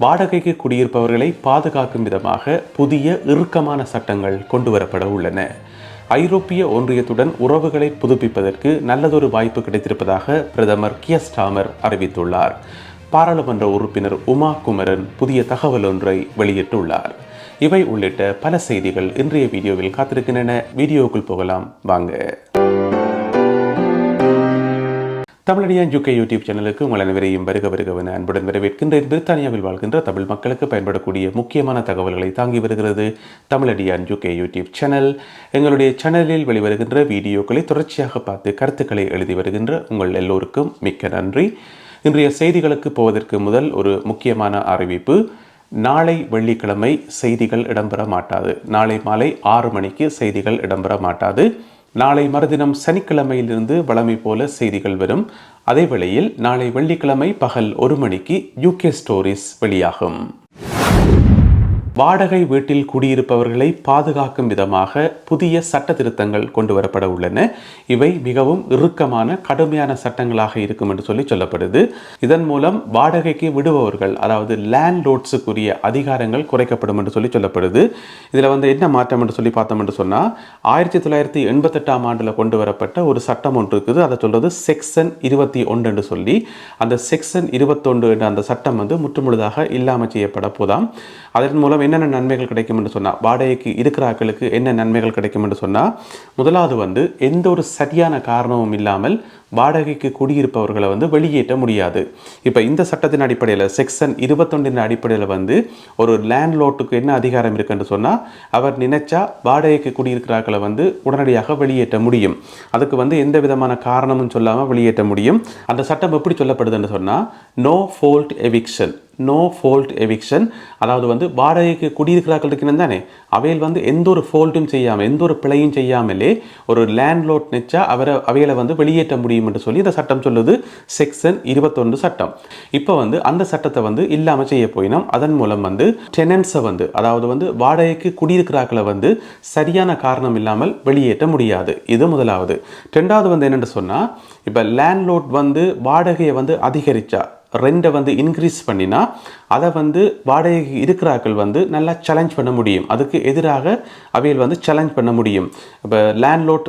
வாடகைக்கு குடியிருப்பவர்களை பாதுகாக்கும் விதமாக புதிய இறுக்கமான சட்டங்கள் கொண்டுவரப்பட உள்ளன. ஐரோப்பிய ஒன்றியத்துடன் உறவுகளை புதுப்பிப்பதற்கு நல்லதொரு வாய்ப்பு கிடைத்திருப்பதாக பிரதமர் கியஸ்டாமர் அறிவித்துள்ளார். பாராளுமன்ற உறுப்பினர் உமா குமரன் புதிய தகவல் ஒன்றை வெளியிட்டுள்ளார். இவை உள்ளிட்ட பல செய்திகள் இன்றைய வீடியோவில் காத்திருக்கின்றன. வீடியோக்குள் போகலாம். வாங்க. தமிழடியான் ஜூகே யூடியூப் சேனலுக்கு உங்கள் அனைவரையும் வருக வருகவன அன்புடன் வரவேற்கின்றேன். பிரித்தானியாவில் வாழ்கின்ற தமிழ் மக்களுக்கு பயன்படக்கூடிய முக்கியமான தகவல்களை தாங்கி வருகிறது தமிழடியான் யூகே யூடியூப் சேனல் எங்களுடைய சேனலில் வெளிவருகின்ற வீடியோக்களை தொடர்ச்சியாக பார்த்து கருத்துக்களை எழுதி வருகின்ற உங்கள் எல்லோருக்கும் மிக்க நன்றி. இன்றைய செய்திகளுக்கு போவதற்கு முதல் ஒரு முக்கியமான அறிவிப்பு நாளை வெள்ளிக்கிழமை செய்திகள் இடம்பெற மாட்டாது. நாளை மாலை ஆறு மணிக்கு செய்திகள் இடம்பெற மாட்டாது. நாளை மறுதினம் சனிக்கிழமையிலிருந்து வழமை போல செய்திகள் வரும். அதே வேளையில் நாளை வெள்ளிக்கிழமை பகல் ஒரு மணிக்கு யூகே ஸ்டோரிஸ் வெளியாகும். வாடகை வீட்டில் குடியிருப்பவர்களை பாதுகாக்கும் விதமாக புதிய சட்ட திருத்தங்கள் கொண்டு வரப்பட உள்ளன. இவை மிகவும் இறுக்கமான கடுமையான சட்டங்களாக இருக்கும் என்று சொல்லி சொல்லப்படுது. இதன் மூலம் வாடகைக்கு விடுபவர்கள் அதாவது லேண்ட் லோட்ஸுக்குரிய அதிகாரங்கள் குறைக்கப்படும் என்று சொல்லி சொல்லப்படுது. இதில் வந்து என்ன மாற்றம் என்று சொல்லி பார்த்தோம் என்று சொன்னால் ஆயிரத்தி தொள்ளாயிரத்தி எண்பத்தெட்டாம் ஆண்டில் கொண்டு வரப்பட்ட ஒரு சட்டம் ஒன்று இருக்குது. அதை சொல்வது செக்ஷன் இருபத்தி ஒன்று என்று சொல்லி. அந்த செக்ஷன் இருபத்தொன்று என்ற அந்த சட்டம் வந்து முற்றுமுழுதாக இல்லாமல் செய்யப்பட போதாம். அதன் மூலம் என்னென்ன நன்மைகள் கிடைக்கும் என்று சொன்னால் வாடகைக்கு இருக்கிற ஆட்களுக்கு என்ன நன்மைகள் கிடைக்கும் என்று சொன்னால் முதலாவது வந்து எந்த ஒரு சரியான காரணமும் இல்லாமல் வாடகைக்கு குடியிருப்பவர்களை வந்து வெளியேற்ற முடியாது. இப்போ இந்த சட்டத்தின் அடிப்படையில் செக்ஷன் இருபத்தொன்றின் அடிப்படையில் வந்து ஒரு லேண்ட்லோட்டுக்கு என்ன அதிகாரம் இருக்குன்னு சொன்னால் அவர் நினைச்சா வாடகைக்கு குடியிருக்கிறார்களை வந்து உடனடியாக வெளியேற்ற முடியும். அதுக்கு வந்து எந்த விதமான காரணமும் சொல்லாமல் வெளியேற்ற முடியும். அந்த சட்டம் எப்படி சொல்லப்படுதுன்னு சொன்னால் no fault eviction no fault eviction அதாவது வந்து வாடகைக்கு குடியிருக்கிறார்கள் இருக்கணும் தானே? அவையில் வந்து எந்த ஒரு ஃபோல்ட்டும் செய்யாமல் எந்த ஒரு பிழையும் செய்யாமலே ஒரு லேண்ட்லோட் நிச்சா அவரை அவைகளை வந்து வெளியேற்ற முடியும். என்று சொல்லி இந்த சட்டம் சொல்லுது. செக்ஷன் இருபத்தொன்று சட்டம். இப்போ வந்து அந்த சட்டத்தை வந்து இல்லாமல் செய்ய போயினோம். அதன் மூலம் வந்து டெனன்ஸை வந்து அதாவது வந்து வாடகைக்கு குடியிருக்கிறார்களை வந்து சரியான காரணம் இல்லாமல் வெளியேற்ற முடியாது. இது முதலாவது. ரெண்டாவது வந்து என்னென்னு சொன்னால் இப்போ லேண்ட்லோட் வந்து வாடகையை வந்து அதிகரிச்சா ரெண்டை வந்து இன்க்ரீஸ் பண்ணினா அதை வந்து வாடகைக்கு இருக்கிறார்கள் வந்து நல்லா சேலஞ்ச் பண்ண முடியும். அதுக்கு எதிராக அவையில் வந்து சேலஞ்ச் பண்ண முடியும். இப்போ லேண்ட்லோட்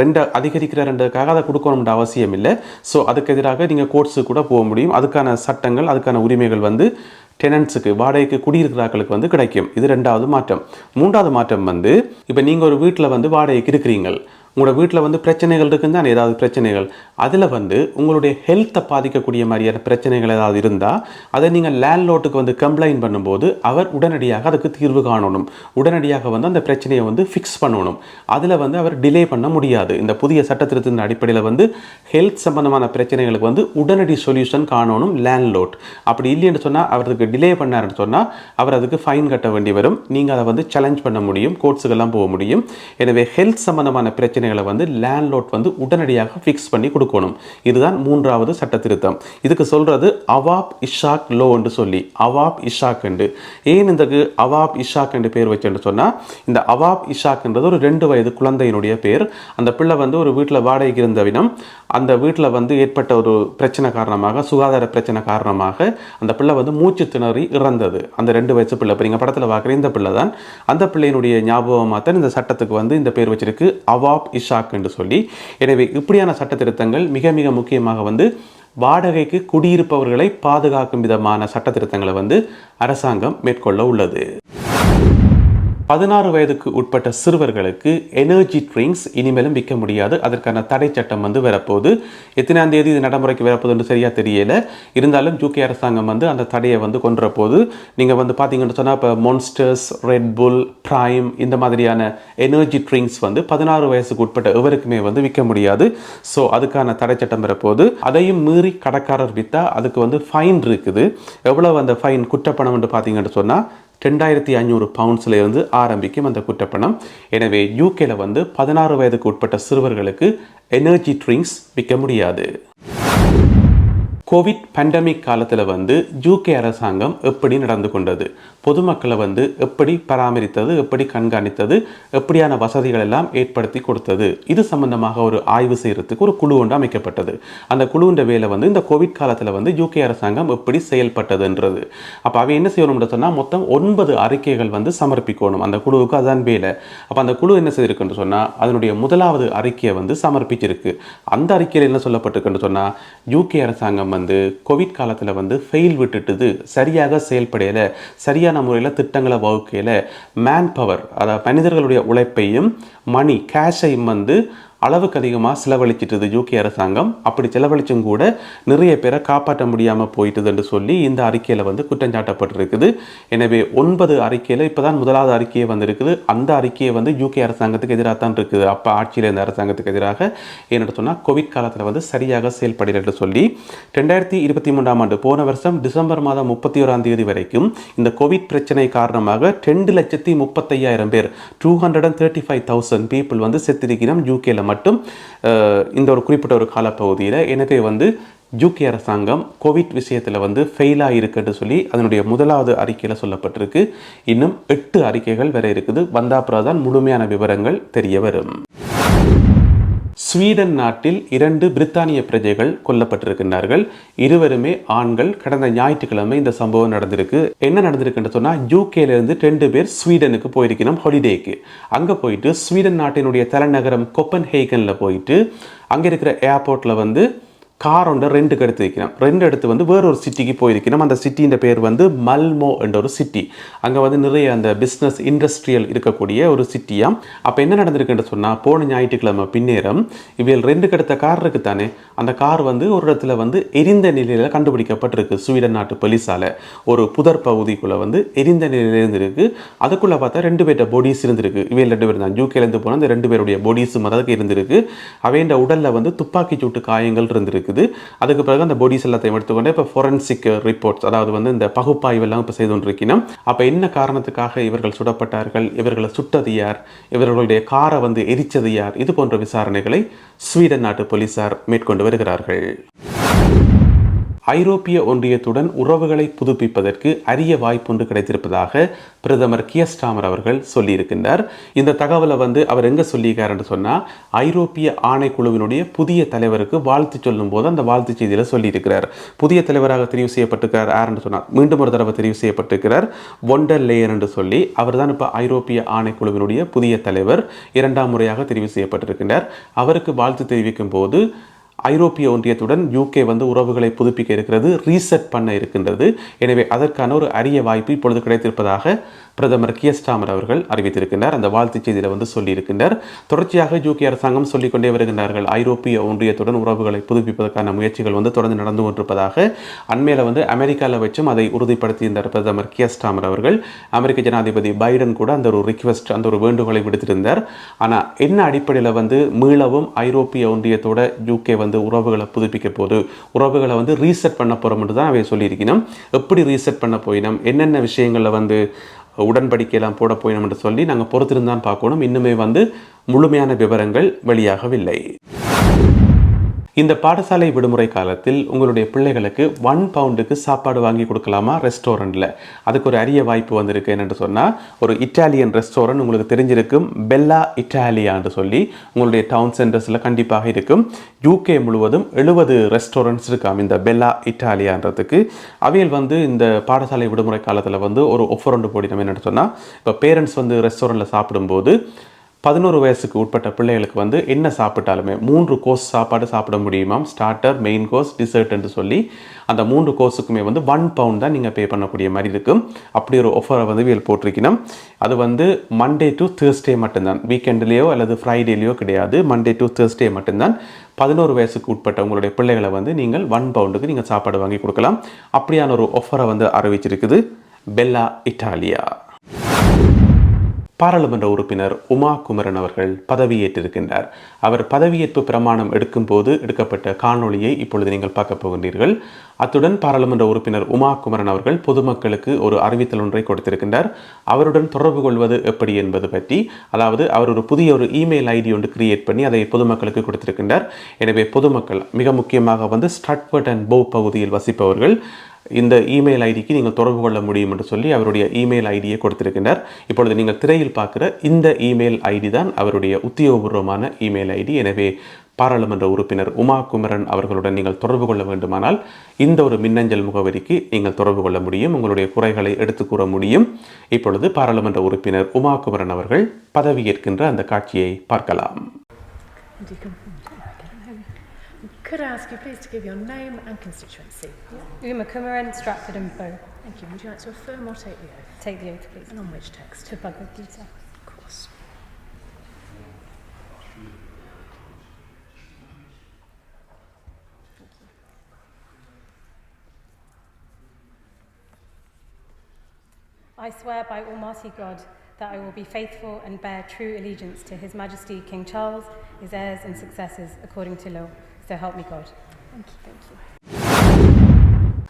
ரெண்டை அதிகரிக்கிற ரெண்டுக்காக அதை கொடுக்கணும்ன்ற அவசியம் இல்லை. ஸோ அதுக்கு எதிராக நீங்கள் கோர்ட்ஸுக்கு கூட போக முடியும். அதுக்கான சட்டங்கள் அதுக்கான உரிமைகள் வந்து டெனன்ஸுக்கு வாடகைக்கு குடியிருக்கிறார்களுக்கு வந்து கிடைக்கும். இது ரெண்டாவது மாற்றம். மூன்றாவது மாற்றம் வந்து இப்போ நீங்கள் ஒரு வீட்டில் வந்து வாடகைக்கு இருக்கிறீங்கள் உங்களோட வீட்டில் வந்து பிரச்சனைகள் இருக்குன்னு ஏதாவது பிரச்சனைகள். அதில் வந்து உங்களுடைய ஹெல்த்தை பாதிக்கக்கூடிய மாதிரியான பிரச்சனைகள் ஏதாவது இருந்தால் அதை நீங்கள் லேண்ட்லோட்டுக்கு வந்து கம்ப்ளைண்ட் பண்ணும்போது அவர் உடனடியாக அதுக்கு தீர்வு காணணும். உடனடியாக வந்து அந்த பிரச்சனையை வந்து ஃபிக்ஸ் பண்ணணும். அதில் வந்து அவர் டிலே பண்ண முடியாது. இந்த புதிய சட்டத்திருத்தின் அடிப்படையில் வந்து ஹெல்த் சம்பந்தமான பிரச்சனைகளுக்கு வந்து உடனடி சொல்யூஷன் காணணும் லேண்ட்லோட் அப்படி இல்லைன்னு சொன்னால் அவருக்கு டிலே பண்ணாருன்னு சொன்னால் அவர் அதுக்கு ஃபைன் கட்ட வேண்டி வரும். நீங்கள் அதை வந்து சேலஞ்ச் பண்ண முடியும். கோர்ட்ஸுக்கெல்லாம் போக முடியும். எனவே ஹெல்த் சம்பந்தமான பிரச்சனை பிரச்சனைகளை வந்து லேண்ட்லோட் வந்து உடனடியாக ஃபிக்ஸ் பண்ணி கொடுக்கணும். இதுதான் மூன்றாவது சட்ட திருத்தம் இதுக்கு சொல்கிறது அவாப் இஷாக் லோ என்று சொல்லி அவாப் இஷாக் என்று. ஏன் இந்த அவாப் இஷாக் என்று பேர் வச்சுன்னு சொன்னால் இந்த அவாப் இஷாக்ன்றது ஒரு ரெண்டு வயது குழந்தையினுடைய பேர். அந்த பிள்ளை வந்து ஒரு வீட்டில் வாடகைக்கு இருந்த வினம் அந்த வீட்டில் வந்து ஏற்பட்ட ஒரு பிரச்சனை காரணமாக சுகாதார பிரச்சனை காரணமாக அந்த பிள்ளை வந்து மூச்சு திணறி இறந்தது. அந்த ரெண்டு வயசு பிள்ளை. இப்போ நீங்கள் படத்தில் பார்க்குற இந்த பிள்ளை தான். அந்த பிள்ளையினுடைய ஞாபகமாக தான் இந்த சட்டத்துக்கு வந்து இந்த பேர் வச்சிருக்கு அவாப் இஷாக் என்று சொல்லி. எனவே இப்படியான சட்ட திருத்தங்கள் மிக மிக முக்கியமாக வந்து வாடகைக்கு குடியிருப்பவர்களை பாதுகாக்கும் விதமான சட்ட திருத்தங்களை வந்து அரசாங்கம் மேற்கொள்ள உள்ளது. பதினாறு வயதுக்கு உட்பட்ட சிறுவர்களுக்கு எனர்ஜி ட்ரிங்க்ஸ் இனிமேலும் விற்க முடியாது. அதற்கான தடை சட்டம் வந்து வரப்போகுது. எத்தனாம் தேதி இது நடைமுறைக்கு வரப்போகுதுன்னு சரியாக தெரியல. இருந்தாலும் யூகே அரசாங்கம் வந்து அந்த தடையை வந்து கொண்டுற போது நீங்கள் வந்து பார்த்தீங்கன்னு சொன்னால் இப்போ மொன்ஸ்டர்ஸ் ரெட்புல் ப்ரைம் இந்த மாதிரியான எனர்ஜி ட்ரிங்க்ஸ் வந்து பதினாறு வயசுக்கு உட்பட்ட எவருக்குமே வந்து விற்க முடியாது. ஸோ அதுக்கான தடை சட்டம் வரப்போகுது. அதையும் மீறி கடைக்காரர் விற்றா அதுக்கு வந்து ஃபைன் இருக்குது. எவ்வளோ அந்த ஃபைன் குற்றப்பணம் என்று பார்த்தீங்கன்னு சொன்னால் ரெண்டாயிரத்தி ஐநூறு பவுண்ட்ஸ்ல இருந்து ஆரம்பிக்கும் அந்த குற்றப்பணம். எனவே யூகேல வந்து பதினாறு வயதுக்கு உட்பட்ட சிறுவர்களுக்கு எனர்ஜி ட்ரிங்க்ஸ் விற்க முடியாது. கோவிட் பேண்டமிக் காலத்தில் வந்து ஜூகே அரசாங்கம் எப்படி நடந்து கொண்டது? பொதுமக்களை வந்து எப்படி பராமரித்தது? எப்படி கண்காணித்தது? எப்படியான வசதிகள் எல்லாம் ஏற்படுத்தி கொடுத்தது? இது சம்பந்தமாக ஒரு ஆய்வு செய்கிறதுக்கு ஒரு குழு ஒன்று அமைக்கப்பட்டது. அந்த குழுன்ற வேலை வந்து இந்த கோவிட் காலத்தில் வந்து யூகே அரசாங்கம் எப்படி செயல்பட்டதுன்றது. அப்போ அவை என்ன செய்யணும்னு சொன்னால் மொத்தம் ஒன்பது அறிக்கைகள் வந்து சமர்ப்பிக்கணும். அந்த குழுவுக்கு அதான் வேலை. அப்போ அந்த குழு என்ன செய்திருக்குன்னு சொன்னால் அதனுடைய முதலாவது அறிக்கையை வந்து சமர்ப்பிச்சிருக்கு. அந்த அறிக்கையில் என்ன சொல்லப்பட்டிருக்குன்னு சொன்னால் யூகே அரசாங்கம் வந்து வந்து கோவிட் காலத்தில் வந்து ஃபெயில் விட்டுட்டுது சரியாக செயல்படையலை சரியான முறையில் திட்டங்களை வகுக்கையில் மேன் பவர் அதாவது மனிதர்களுடைய உழைப்பையும் மணி கேஷையும் வந்து அளவுக்கு அதிகமாக செலவழிச்சிட்டது யூகே அரசாங்கம். அப்படி செலவழிச்சும் கூட நிறைய பேரை காப்பாற்ற முடியாமல் போயிட்டுதுன்னு சொல்லி இந்த அறிக்கையில் வந்து குற்றம் சாட்டப்பட்டிருக்குது. எனவே ஒன்பது அறிக்கையில் இப்போ தான் முதலாவது அறிக்கையை வந்திருக்குது. அந்த அறிக்கையை வந்து யூகே அரசாங்கத்துக்கு எதிராக தான் இருக்குது. அப்போ ஆட்சியில் இருந்த அரசாங்கத்துக்கு எதிராக என்னென்னு சொன்னால் கோவிட் காலத்தில் வந்து சரியாக செயல்படுகிறது சொல்லி ரெண்டாயிரத்தி இருபத்தி மூன்றாம் ஆண்டு போன வருஷம் டிசம்பர் மாதம் முப்பத்தி ஓராம் தேதி வரைக்கும் இந்த கோவிட் பிரச்சனை காரணமாக ரெண்டு லட்சத்தி முப்பத்தையாயிரம் பேர் two hundred and thirty five thousand people வந்து செத்திருக்கிறோம் யூகேல மட்டும் இந்த ஒரு குறிப்பிட்ட ஒரு காலப்பகுதியில் எனவே வந்து யூகே அரசாங்கம் கோவிட் விஷயத்தில் வந்து ஃபெயிலாக இருக்குன்னு சொல்லி அதனுடைய முதலாவது அறிக்கையில் சொல்லப்பட்டிருக்கு. இன்னும் எட்டு அறிக்கைகள் வேற இருக்குது. வந்தாப்புறம் தான் முழுமையான விவரங்கள் தெரிய வரும். ஸ்வீடன் நாட்டில் இரண்டு பிரித்தானிய பிரஜைகள் கொல்லப்பட்டிருக்கின்றார்கள். இருவருமே ஆண்கள். கடந்த ஞாயிற்றுக்கிழமை இந்த சம்பவம் நடந்திருக்கு. என்ன நடந்திருக்குன்னு சொன்னால் யூகேலேருந்து ரெண்டு பேர் ஸ்வீடனுக்கு போயிருக்கணும் ஹாலிடேக்கு அங்கே போயிட்டு ஸ்வீடன் நாட்டினுடைய தலைநகரம் கொப்பன் ஹேகனில் போயிட்டு அங்கே இருக்கிற ஏர்போர்ட்டில் வந்து கார் ஒன்றை ரெண்டுக்கு எடுத்து வைக்கணும். ரெண்டு எடுத்து வந்து வேறொரு சிட்டிக்கு போயிருக்கணும். அந்த சிட்டியின் பேர் வந்து மல்மோ என்ற ஒரு சிட்டி அங்கே வந்து நிறைய அந்த பிஸ்னஸ் இண்டஸ்ட்ரியல் இருக்கக்கூடிய ஒரு சிட்டியாக அப்போ என்ன நடந்திருக்குன்னு சொன்னால் போன ஞாயிற்றுக்கிழமை பின்னேரம் இவையில் ரெண்டுக்கு எடுத்த கார் இருக்குது தானே. அந்த கார் வந்து ஒரு இடத்துல வந்து எரிந்த நிலையில் கண்டுபிடிக்கப்பட்டிருக்கு. ஸ்வீடன் நாட்டு போலீஸால் ஒரு புதர் பகுதிக்குள்ளே வந்து எரிந்த நிலையில் இருந்திருக்கு. அதுக்குள்ளே பார்த்தா ரெண்டு பேர்ட்ட பொடிஸ் இருந்திருக்கு. இவையில் ரெண்டு பேர் தான். யூகேலேருந்து போன அந்த ரெண்டு பேருடைய பொடிஸும் அதுக்கு இருந்திருக்கு. அவையின் உடலில் வந்து துப்பாக்கி சூட்டு காயங்கள் இருந்திருக்கு. இருக்குது. அதுக்கு பிறகு அந்த பாடிஸ் எல்லாத்தையும் எடுத்துக்கொண்டு இப்போ ஃபொரன்சிக் ரிப்போர்ட்ஸ் அதாவது வந்து இந்த பகுப்பாய்வு எல்லாம் இப்போ செய்து கொண்டிருக்கணும் அப்போ என்ன காரணத்துக்காக இவர்கள் சுடப்பட்டார்கள் இவர்களை சுட்டது யார் இவர்களுடைய காரை வந்து எரிச்சது யார் இது போன்ற விசாரணைகளை ஸ்வீடன் நாட்டு போலீசார் மேற்கொண்டு வருகிறார்கள். ஐரோப்பிய ஒன்றியத்துடன் உறவுகளை புதுப்பிப்பதற்கு அரிய வாய்ப்பொன்று கிடைத்திருப்பதாக பிரதமர் கியஸ்டாமர் அவர்கள் சொல்லியிருக்கின்றார். இந்த தகவலை வந்து அவர் எங்கே சொல்லியிருக்காருன்னு சொன்னால் ஐரோப்பிய ஆணைக்குழுவினுடைய புதிய தலைவருக்கு வாழ்த்து சொல்லும் போது அந்த வாழ்த்து செய்தியில் சொல்லியிருக்கிறார். புதிய தலைவராக தெரிவு செய்யப்பட்டிருக்கிறார் யாருன்னு சொன்னார் மீண்டும் ஒரு தடவை தெரிவு செய்யப்பட்டிருக்கிறார் ஒண்டர் லேயர் என்று சொல்லி. அவர் தான் இப்போ ஐரோப்பிய ஆணைக்குழுவினுடைய புதிய தலைவர் இரண்டாம் முறையாக தெரிவு செய்யப்பட்டிருக்கின்றார். அவருக்கு வாழ்த்து தெரிவிக்கும் போது ஐரோப்பிய ஒன்றியத்துடன் யூகே வந்து உறவுகளை புதுப்பிக்க இருக்கிறது ரீசெட் பண்ண இருக்கின்றது. எனவே அதற்கான ஒரு அரிய வாய்ப்பு இப்பொழுது கிடைத்திருப்பதாக பிரதமர் கியஸ்டாமர் அவர்கள் அறிவித்திருக்கின்றார். அந்த வாழ்த்துச் செய்தியில் வந்து சொல்லியிருக்கின்றார். தொடர்ச்சியாக யூகே அரசாங்கம் சொல்லிக்கொண்டே வருகின்றார்கள். ஐரோப்பிய ஒன்றியத்துடன் உறவுகளை புதுப்பிப்பதற்கான முயற்சிகள் வந்து தொடர்ந்து நடந்து கொண்டிருப்பதாக. அண்மையில் வந்து அமெரிக்காவில் வச்சும் அதை உறுதிப்படுத்தியிருந்தார் பிரதமர் கியஸ்டாமர் அவர்கள். அமெரிக்க ஜனாதிபதி பைடன் கூட அந்த ஒரு ரிக்வெஸ்ட் அந்த ஒரு வேண்டுகோளை விடுத்திருந்தார். ஆனால் என்ன அடிப்படையில் வந்து மீளவும் ஐரோப்பிய ஒன்றியத்தோட யூகே வந்து உறவுகளை புதுப்பிக்க போது உறவுகளை வந்து ரீசெட் பண்ண போகிறோம்னு தான் அவை சொல்லியிருக்கணும் எப்படி ரீசெட் பண்ண போயினோம்? என்னென்ன விஷயங்களில் வந்து உடன்படிக்கையெல்லாம் போட போயிடும் என்று சொல்லி நாங்கள் பொறுத்திருந்தான் பார்க்கணும். இன்னுமே வந்து முழுமையான விவரங்கள் வெளியாகவில்லை. இந்த பாடசாலை விடுமுறை காலத்தில் உங்களுடைய பிள்ளைகளுக்கு ஒன் பவுண்டுக்கு சாப்பாடு வாங்கி கொடுக்கலாமா ரெஸ்டாரண்ட்டில் அதுக்கு ஒரு அரிய வாய்ப்பு வந்திருக்கு என்னென்று சொன்னால் ஒரு இட்டாலியன் ரெஸ்டாரண்ட் உங்களுக்கு தெரிஞ்சிருக்கும் பெல்லா இட்டாலியான்னு சொல்லி உங்களுடைய டவுன் சென்டர்ஸில் கண்டிப்பாக இருக்கும். யூகே முழுவதும் எழுபது ரெஸ்டாரண்ட்ஸ் இருக்காம் இந்த பெல்லா இட்டாலியான்றதுக்கு அவையில் வந்து இந்த பாடசாலை விடுமுறை காலத்தில் வந்து ஒரு ஒஃபர் ஒன்று நம்ம என்னென்னு சொன்னால் இப்போ பேரண்ட்ஸ் வந்து ரெஸ்டாரண்ட்டில் சாப்பிடும்போது பதினோரு வயசுக்கு உட்பட்ட பிள்ளைகளுக்கு வந்து என்ன சாப்பிட்டாலுமே மூன்று கோர்ஸ் சாப்பாடு சாப்பிட முடியுமாம் ஸ்டார்டர் மெயின் கோர்ஸ் டிசர்ட் என்று சொல்லி அந்த மூன்று கோர்ஸுக்குமே வந்து ஒன் பவுண்ட் தான் நீங்கள் பே பண்ணக்கூடிய மாதிரி இருக்கும் அப்படி ஒரு ஆஃபரை வந்து வீல் போட்டிருக்கணும். அது வந்து மண்டே டு தேர்ஸ்டே மட்டும்தான். வீக்கெண்ட்லேயோ அல்லது ஃப்ரைடேலேயோ கிடையாது. மண்டே டு தேர்ஸ்டே மட்டும்தான். பதினோரு வயசுக்கு உட்பட்ட உங்களுடைய பிள்ளைகளை வந்து நீங்கள் ஒன் பவுண்டுக்கு நீங்கள் சாப்பாடு வாங்கி கொடுக்கலாம். அப்படியான ஒரு ஆஃபரை வந்து அறிவிச்சிருக்குது. பெல்லா இட்டாலியா பாராளுமன்ற உறுப்பினர் உமா குமரன் அவர்கள் பதவியேற்றிருக்கின்றார். அவர் பதவியேற்பு பிரமாணம் எடுக்கும்போது எடுக்கப்பட்ட காணொளியை இப்பொழுது நீங்கள் பார்க்க போகின்றீர்கள். அத்துடன் பாராளுமன்ற உறுப்பினர் உமா குமரன் அவர்கள் பொதுமக்களுக்கு ஒரு அறிவித்தல் ஒன்றை கொடுத்திருக்கின்றார். அவருடன் தொடர்பு கொள்வது எப்படி என்பது பற்றி அதாவது அவர் ஒரு புதிய ஒரு இமெயில் ஐடி ஒன்று கிரியேட் பண்ணி அதை பொதுமக்களுக்கு கொடுத்திருக்கின்றார். எனவே பொதுமக்கள் மிக முக்கியமாக வந்து ஸ்ட்ரட்வர்ட் அண்ட் போ பகுதியில் வசிப்பவர்கள் இந்த இமெயில் ஐடிக்கு நீங்கள் தொடர்பு கொள்ள முடியும் என்று சொல்லி அவருடைய இமெயில் ஐடியை கொடுத்திருக்கின்றார். இப்பொழுது நீங்கள் திரையில் பார்க்குற இந்த இமெயில் ஐடி தான் அவருடைய உத்தியோகபூர்வமான இமெயில் ஐடி எனவே பாராளுமன்ற உறுப்பினர் உமா குமரன் அவர்களுடன் நீங்கள் தொடர்பு கொள்ள வேண்டுமானால் இந்த ஒரு மின்னஞ்சல் முகவரிக்கு நீங்கள் தொடர்பு கொள்ள முடியும். உங்களுடைய குறைகளை எடுத்து கூற முடியும். இப்பொழுது பாராளுமன்ற உறுப்பினர் உமா குமரன் அவர்கள் பதவியேற்கின்ற அந்த காட்சியை பார்க்கலாம். Could I ask you please to give your name and constituency? Uma Kumaran, Stratford and Bow. Thank you. Would you like to affirm or take the oath? Take the oath, please. And on which text? To Bhagavad Gita. Of course. I swear by Almighty God that I will be faithful and bear true allegiance to His Majesty King Charles, his heirs and successors, according to law. So help me God. Thank you. Thank you.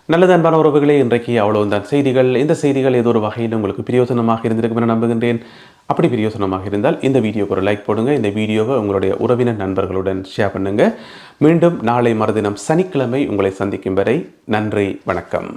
நல்லது அன்பான உறவுகளே இன்றைக்கு அவ்வளவுதான் செய்திகள் இந்த செய்திகள் ஏதோ ஒரு வகையில் உங்களுக்கு பிரயோசனமாக இருந்திருக்கும் என நம்புகின்றேன் அப்படி பிரயோசனமாக இருந்தால் இந்த வீடியோக்கு ஒரு லைக் போடுங்க இந்த வீடியோவை உங்களுடைய உறவினர் நண்பர்களுடன் ஷேர் பண்ணுங்கள் மீண்டும் நாளை மறுதினம் சனிக்கிழமை உங்களை சந்திக்கும் வரை நன்றி வணக்கம்